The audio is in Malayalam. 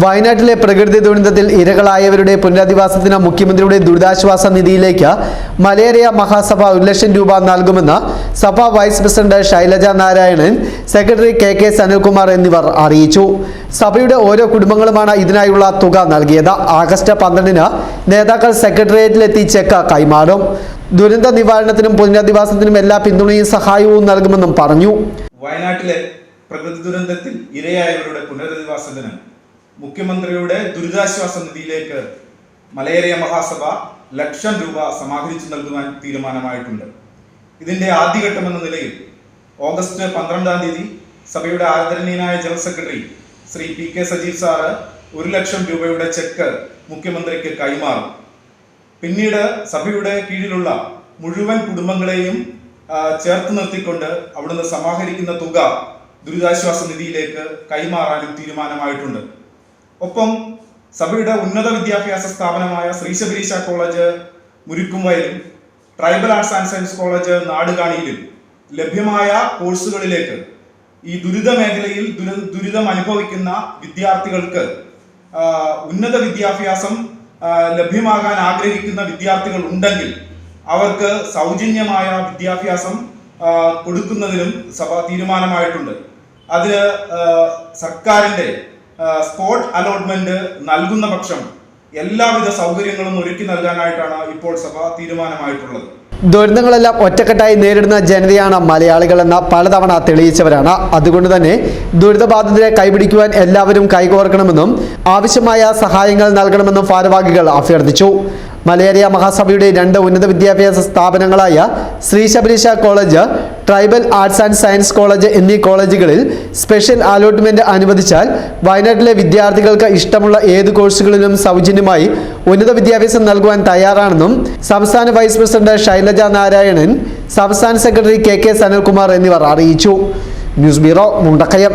വയനാട്ടിലെ പ്രകൃതി ദുരന്തത്തിൽ ഇരകളായവരുടെ പുനരധിവാസത്തിന് മുഖ്യമന്ത്രിയുടെ ദുരിതാശ്വാസ നിധിയിലേക്ക് മലേറിയ മഹാസഭ ഒരു ലക്ഷം രൂപ നൽകുമെന്ന് സഭ vice president Shailaja Narayanan secretary K K Sanilkumar എന്നിവർ അറിയിച്ചു. സഭയുടെ ഓരോ കുടുംബങ്ങളുമാണ് ഇതിനായുള്ള തുക നൽകിയത്. ആഗസ്റ്റ് പന്ത്രണ്ടിന് നേതാക്കൾ സെക്രട്ടേറിയറ്റിലെത്തി ചെക്ക് കൈമാറും. ദുരന്ത നിവാരണത്തിനും പുനരധിവാസത്തിനും എല്ലാ പിന്തുണയും സഹായവും നൽകുമെന്നും പറഞ്ഞു. വയനാട്ടിലെ പ്രകൃതി ദുരന്തത്തിൽ ഇരയായവരുടെ പുനരധിവാസത്തിന് മുഖ്യമന്ത്രിയുടെ ദുരിതാശ്വാസ നിധിയിലേക്ക് മലയേറിയ മഹാസഭ ലക്ഷം രൂപ സമാഹരിച്ചു നൽകുവാൻ തീരുമാനമായിട്ടുണ്ട്. ഇതിന്റെ ആദ്യഘട്ടം എന്ന നിലയിൽ ഓഗസ്റ്റ് പന്ത്രണ്ടാം തീയതി സഭയുടെ ആദരണീയനായ general secretary Shri P K Sajeev sir ഒരു ലക്ഷം രൂപയുടെ ചെക്ക് മുഖ്യമന്ത്രിക്ക് കൈമാറും. പിന്നീട് സഭയുടെ കീഴിലുള്ള മുഴുവൻ കുടുംബങ്ങളെയും ചേർത്ത് നിർത്തിക്കൊണ്ട് അവിടുന്ന് സമാഹരിക്കുന്ന തുക ദുരിതാശ്വാസ നിധിയിലേക്ക് കൈമാറാനും തീരുമാനമായിട്ടുണ്ട്. ഒപ്പം സഭയുടെ ഉന്നത വിദ്യാഭ്യാസ സ്ഥാപനമായ Shri Sabareesha college മുരിക്കുംവയലും tribal arts and science college നാടുകാണിയിലും ലഭ്യമായ കോഴ്സുകളിലേക്ക് ഈ ദുരിത മേഖലയിൽ ദുര- ദുരിതം അനുഭവിക്കുന്ന വിദ്യാർത്ഥികൾക്ക് ഉന്നത വിദ്യാഭ്യാസം ലഭ്യമാകാൻ ആഗ്രഹിക്കുന്ന വിദ്യാർത്ഥികൾ ഉണ്ടെങ്കിൽ അവർക്ക് സൗജന്യമായ വിദ്യാഭ്യാസം കൊടുക്കുന്നതിനും സഭ തീരുമാനമായിട്ടുണ്ട്. അതിന് സർക്കാരിന്റെ സ്പോട്ട് അലോട്ട്മെന്റ് നൽകുന്ന പക്ഷം എല്ലാവിധ സൗകര്യങ്ങളും ഒരുക്കി നൽകാനായിട്ടാണ് ഇപ്പോൾ സഭ തീരുമാനമായിട്ടുള്ളത്. ദുരന്തങ്ങളെല്ലാം ഒറ്റക്കെട്ടായി നേരിടുന്ന ജനതയാണ് മലയാളികളെന്ന് പലതവണ തെളിയിച്ചവരാണ്. അതുകൊണ്ട് തന്നെ ദുരിതബാധിതരെ കൈപിടിക്കുവാൻ എല്ലാവരും കൈകോർക്കണമെന്നും ആവശ്യമായ സഹായങ്ങൾ നൽകണമെന്നും ഭാരവാഹികൾ അഭ്യർത്ഥിച്ചു. മലേറിയ മഹാസഭയുടെ രണ്ട് ഉന്നത വിദ്യാഭ്യാസ സ്ഥാപനങ്ങളായ Shri Sabareesha college tribal arts and science college എന്നീ കോളേജുകളിൽ സ്പെഷ്യൽ അലോട്ട്മെന്റ് അനുവദിച്ചാൽ വയനാട്ടിലെ വിദ്യാർത്ഥികൾക്ക് ഇഷ്ടമുള്ള ഏത് കോഴ്സുകളിലും സൗജന്യമായി ഉന്നത വിദ്യാഭ്യാസം നൽകുവാൻ തയ്യാറാണെന്നും സംസ്ഥാന വൈസ് പ്രസിഡന്റ് ശൈലജ നാരായണൻ സംസ്ഥാന സെക്രട്ടറി കെ കെ സനൽകുമാർ എന്നിവർ അറിയിച്ചു. News bureau Mundakkayam.